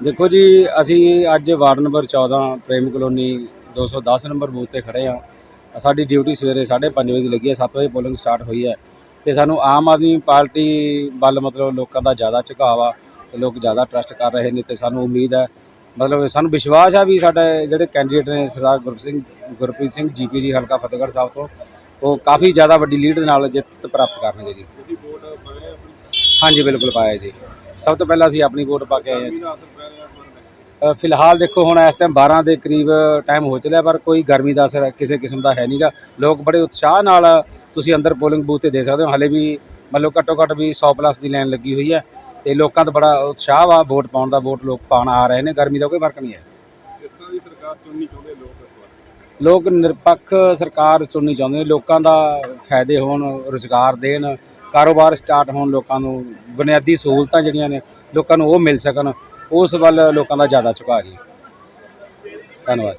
ਦੇਖੋ ਜੀ ਅਸੀਂ ਅੱਜ ward number 14 Prem colony 210 number booth ਤੇ ਖੜੇ ਆ ਸਾਡੀ ਡਿਊਟੀ ਸਵੇਰੇ 5:30 ਵਜੇ ਦੀ ਲੱਗੀ ਹੈ 7 ਵਜੇ ਪੋਲਿੰਗ ਸਟਾਰਟ ਹੋਈ ਹੈ। ਤੇ ਸਾਨੂੰ ਆਮ ਆਦਮੀ ਪਾਰਟੀ ਵੱਲ ਮਤਲਬ ਲੋਕਾਂ ਦਾ ਜ਼ਿਆਦਾ ਝੁਕਾਅ ਆ ਤੇ ਲੋਕ ਜ਼ਿਆਦਾ ਟਰਸਟ ਕਰ ਰਹੇ ਨੇ ਤੇ ਸਾਨੂੰ ਉਮੀਦ ਹੈ ਮਤਲਬ ਸਾਨੂੰ ਵਿਸ਼ਵਾਸ ਆ ਵੀ ਸਾਡੇ ਜਿਹੜੇ ਕੈਂਡੀਡੇਟ ਨੇ ਸਰਦਾਰ ਗੁਰਪ੍ਰੀਤ ਸਿੰਘ ਗੁਰਪ੍ਰੀਤ ਸਿੰਘ ਜੀਪੀ ਜੀ ਹਲਕਾ ਫਤਿਹਗੜ੍ਹ ਸਾਹਿਬ ਤੋਂ ਉਹ ਕਾਫੀ ਜ਼ਿਆਦਾ ਵੱਡੀ ਲੀਡ ਦੇ ਨਾਲ ਜਿੱਤ ਪ੍ਰਾਪਤ ਕਰਨਗੇ ਜੀ। ਹਾਂਜੀ ਬਿਲਕੁਲ ਪਾਇਆ ਜੀ। ਸਭ ਤੋਂ ਪਹਿਲਾਂ ਅਸੀਂ ਆਪਣੀ ਵੋਟ ਪਾ ਕੇ ਆਏ ਹਾਂ। ਫਿਲਹਾਲ ਦੇਖੋ ਹੁਣ ਇਸ ਟਾਈਮ 12 ਦੇ ਕਰੀਬ ਟਾਈਮ ਹੋ ਚੱਲਿਆ ਪਰ ਕੋਈ ਗਰਮੀ ਦਾ ਅਸਰ ਕਿਸੇ ਕਿਸਮ ਦਾ ਹੈ ਨਹੀਂਗਾ। ਲੋਕ ਬੜੇ ਉਤਸ਼ਾਹ ਨਾਲ ਤੁਸੀਂ ਅੰਦਰ ਪੋਲਿੰਗ ਬੂਥ ਤੇ ਦੇ ਸਕਦੇ ਹੋ। ਹਲੇ ਵੀ ਮਤਲਬ ਘੱਟੋ ਘੱਟ ਵੀ 100 ਪਲੱਸ ਦੀ ਲਾਈਨ ਲੱਗੀ ਹੋਈ ਹੈ ਤੇ ਲੋਕਾਂ ਦਾ ਬੜਾ ਉਤਸ਼ਾਹ ਵਾ ਵੋਟ ਪਾਉਣ ਦਾ ਵੋਟ ਲੋਕ ਪਾਉਣ ਆ ਰਹੇ ਨੇ। ਗਰਮੀ ਦਾ ਕੋਈ ਫ਼ਰਕ ਨਹੀਂ ਹੈ। ਲੋਕ ਨਿਰਪੱਖ ਸਰਕਾਰ ਚੁਣਨੀ ਚਾਹੁੰਦੇ ਨੇ। ਲੋਕਾਂ ਦਾ ਫਾਇਦੇ ਹੋਣ ਰੁਜ਼ਗਾਰ ਦੇਣ ਕਾਰੋਬਾਰ ਸਟਾਰਟ ਹੋਣ ਲੋਕਾਂ ਨੂੰ ਬੁਨਿਆਦੀ ਸਹੂਲਤਾਂ ਜਿਹੜੀਆਂ ਨੇ ਲੋਕਾਂ ਨੂੰ ਉਹ ਮਿਲ ਸਕਣ, ਉਸ ਵੱਲ ਲੋਕਾਂ ਦਾ ਜ਼ਿਆਦਾ ਝੁਕਾਅ ਜੀ। ਧੰਨਵਾਦ